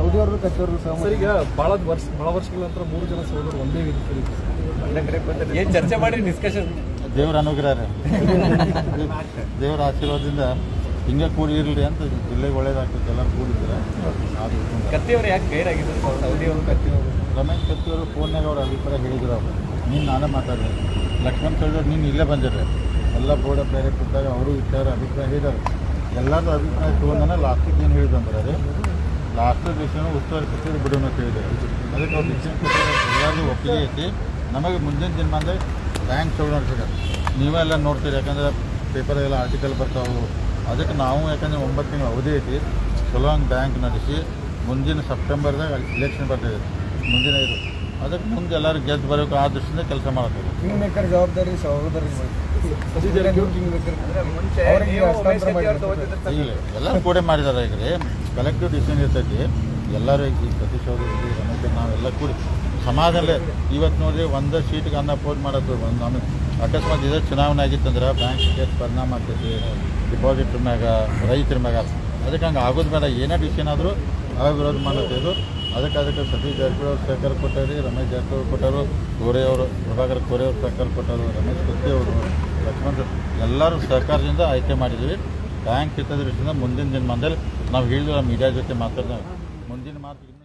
Saudi ಅವರು ಕಚ್ಚೋರು sir ಈಗ ಭಾಳ ವರ್ಷ ಭಾಳ ವರ್ಷಗಳ ನಂತರ ಮೂರು ಜನ ಸಹೋದರರು ಒಂದೇ ವೇದಿಕೆಯಲ್ಲಿ ಏನು ಚರ್ಚೆ ಮಾಡಿ ಡಿಸ್ಕಷನ್ ದೇವ್ರ ಅನುಗ್ರಹ ರೀ ದೇವ್ರ ಆಶೀರ್ವಾದದಿಂದ ಹಿಂಗೆ ಕೂಡಿ ಇರಲಿ ಅಂತ ಜಿಲ್ಲೆಗೆ ಒಳ್ಳೇದಾಗ್ತದೆ ಎಲ್ಲರೂ ಕೂಡಿದ್ರೆ. ಅದು ಕತ್ತಿಯವರು ಯಾಕೆ ಗೈರಾಗಿದ್ದಾರೆ ಸೌದಿ ಅವರು ಕತ್ತಿಯವರು? ರಮೇಶ್ ಕತ್ತಿಯವರು ಫೋನ್ಯಾಗ ಅವ್ರ ಅಭಿಪ್ರಾಯ ಹೇಳಿದ್ರು ಅವರು. ನೀನು ನಾನೇ ಮಾತಾಡಿದೆ. ಲಕ್ಷ್ಮಣ್ ಕೇಳಿದ್ರೆ ನೀನು ಇಲ್ಲೇ ಬಂದಿರ್ರಿ. ಎಲ್ಲ ಬೋರ್ಡ್ ಬೇರೆ ಕೊಟ್ಟಾಗ ಅವರು ವಿಚಾರ ಅಭಿಪ್ರಾಯ ಹೇಳಿದ್ದಾರೆ ಎಲ್ಲರದ್ದು ಅಭಿಪ್ರಾಯ ತೊಗೊಂಡನ ಲಾಸ್ಟಿಗೆ ಏನು ಹೇಳಿದ್ರು ಅಂದ್ರೆ ಲಾಸ್ಟ್ ವಿಷಯನೂ ಉಸ್ತುವಾರಿ ಸಚಿವರು ಬಿಡೋಣ ಹೇಳಿದ್ರು ಅದಕ್ಕೆ ಅವ್ರು ಕೊಟ್ಟಿದ್ದಾರೆ. ಎಲ್ಲರದು ಒಪ್ಪಿಗೆ ಐತಿ ನಮಗೆ ಮುಂದಿನ ದಿನಮಾನದಾಗ ಬ್ಯಾಂಕ್ ಚಲೋ ನೀವೇ ನೀವೆಲ್ಲ ನೋಡ್ತೀರಿ ಯಾಕಂದ್ರೆ ಎಲ್ಲ ಆರ್ಟಿಕಲ್ ಬರ್ತಾವೆ. ಅದಕ್ಕೆ ನಾವು ಯಾಕಂದ್ರೆ ಒಂಬತ್ತು ತಿಂಗಳ ಅವಧಿ ಐತಿ. ಚಲೋಂಗ್ ಬ್ಯಾಂಕ್ ನಡೆಸಿ ಮುಂದಿನ ಸೆಪ್ಟೆಂಬರ್ದಾಗ ಇಲೆಕ್ಷನ್ ಬರ್ತಿದೆ ಮುಂದಿನ ಇದು. ಅದಕ್ಕೆ ಮುಂದೆ ಎಲ್ಲರೂ ಗೆದ್ದು ಬರಬೇಕು ಆ ದೃಷ್ಟಿಯಿಂದ ಕೆಲಸ ಮಾಡ್ತೀವಿ ಕಿಂಗ್ ಮೇಕರ್ ಜವಾಬ್ದಾರಿ. ಸಹೋದರಿ. ಇಲ್ಲ. ಎಲ್ಲರೂ ಕೂಡ ಮಾಡಿದ್ದಾರೆ ಈಗ ರೀ. ಕಲೆಕ್ಟಿವ್ ಡಿಸಿಷನ್ ಇರ್ತೈತಿ, ಎಲ್ಲರೂ ಈ ಪ್ರತಿಶೋಧ ನಾವೆಲ್ಲ ಕೂಡಿ ಸಮಾಜದಲ್ಲೇ ಇವತ್ತು ನೋಡಿರಿ ಒಂದು ಸೀಟ್ಗೆ ಅನ್ನ ಫೋನ್ ಮಾಡೋದು ಒಂದು ನಮಗೆ ಅಕಸ್ಮಾತ್ ಇದೇ ಚುನಾವಣೆ ಆಗಿತ್ತಂದ್ರೆ ಬ್ಯಾಂಕ್ಗೆ ಪರಿಣಾಮ ಆಗ್ತೈತಿ ಡಿಪಾಸಿಟ್ರ ಮ್ಯಾಗ, ರೈತರ ಮ್ಯಾಗ. ಅದಕ್ಕೆ ಹಂಗೆ ಆಗೋದ ಮೇಲೆ ಏನೇ ಡಿಸಿಷನ್ ಆದರೂ ಅವಿರೋಧ ಮಾಡತ್ತೇದು ಅದಕ್ಕೆ ಅದಕ್ಕೆ ಸತೀಶ್ ಜಾರಕಿಹೊಳಿ ಅವ್ರು ಸಹಕಾರ ಕೊಟ್ಟಾರಿ ರಮೇಶ್ ಜಾರಕಿಹೊಳಿ ಕೊಟ್ಟರು ಕೋರೆಯವರು ಪ್ರಭಾಕರ್ ಕೋರೆಯವರು ಸಹಕಾರ ಕೊಟ್ಟರು ರಮೇಶ್ ಕುತ್ತಿ ಅವರು, ಲಕ್ಷ್ಮಣ್ ಎಲ್ಲರೂ ಸಹಕಾರದಿಂದ ಆಯ್ಕೆ ಮಾಡಿದ್ವಿ. ಬ್ಯಾಂಕ್ ಹಿತದೃಷ್ಟಿಯಿಂದ ಮುಂದಿನ ದಿನಮಾನದಲ್ಲಿ ನಾವು ಹೇಳಿದ್ರೆ ಮೀಡಿಯಾ ಜೊತೆ ಮಾತಾಡಿದ ಮುಂದಿನ ಮಾತು